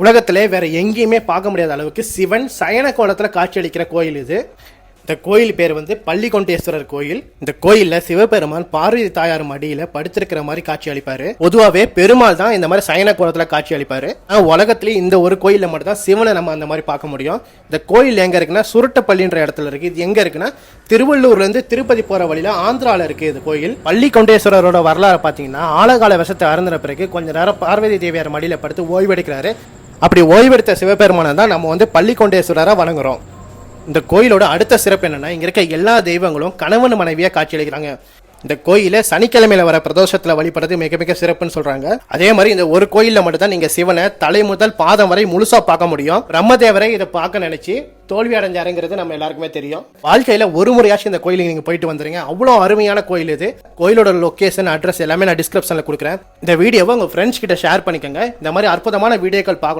உலகத்திலே வேற எங்கேயுமே பார்க்க முடியாத அளவுக்கு சிவன் சயன கோலத்தில் காட்சியளிக்கிற கோயில் இது. இந்த கோயில் பேர் வந்து பள்ளிகொண்டேஸ்வரர் கோயில். இந்த கோயிலில் சிவபெருமான் பார்வதி தாயார் மடியில் படுத்திருக்கிற மாதிரி காட்சி அளிப்பார் பொதுவாகவே பெருமாள் தான் இந்த மாதிரி சயன கோலத்தில் காட்சி அளிப்பார் ஆனால் உலகத்திலே இந்த ஒரு கோயிலில் மட்டும் தான் சிவனை நம்ம அந்த மாதிரி பார்க்க முடியும். இந்த கோயில் எங்கே இருக்குன்னா சுருட்டப்பள்ளின்ற இடத்துல இருக்குது இது எங்கே இருக்குன்னா திருவள்ளூர்லேருந்து திருப்பதி போகிற வழியில் ஆந்திராவில் இருக்குது இது கோயில். பள்ளிகொண்டேஸ்வரரோட வரலாறு பார்த்தீங்கன்னா ஆழகால விஷத்தை அறந்துற பிறகு கொஞ்ச நேரம் பார்வதி தேவியார் மடியில் படுத்து ஓய்வெடுக்கிறாரு. அப்படி ஓய்வெடுத்த சிவபெருமானை தான் நம்ம வந்து பள்ளிக்கொண்டேஸ்வரராக வணங்குறோம். இந்த கோயிலோட அடுத்த சிறப்பு என்னென்னா இங்கே இருக்க எல்லா தெய்வங்களும் கணவன் மனைவியாக காட்சியளிக்கிறாங்க இந்த கோயில சனிக்கிழமையில வர பிரதோஷத்தில் வழிபடுறது மிக மிக சிறப்புன்னு சொல்றாங்க. அதே மாதிரி இந்த ஒரு கோயிலில் மட்டும்தான் நீங்கள் நீங்க சிவனை தலை முதல் பாதம் வரை முழுசா பார்க்க முடியும். பிரம்மதேவரை இதை பார்க்க நினைச்சு தோல்வி அடைஞ்சாருங்கிறது நம்ம எல்லாருக்குமே தெரியும். வாழ்க்கையில ஒரு முறையாச்சும் இந்த கோயிலுக்கு நீங்க போயிட்டு வந்துருங்க. அவ்வளோ அருமையான கோயில் இது. கோயிலோட லொகேஷன் அட்ரஸ் எல்லாமே நான் டிஸ்கிரிப்ஷன்ல கொடுக்குறேன். இந்த வீடியோவை உங்க ஃப்ரெண்ட்ஸ் கிட்ட ஷேர் பண்ணிக்கோங்க. இந்த மாதிரி அற்புதமான வீடியோக்கள் பார்க்கணும்.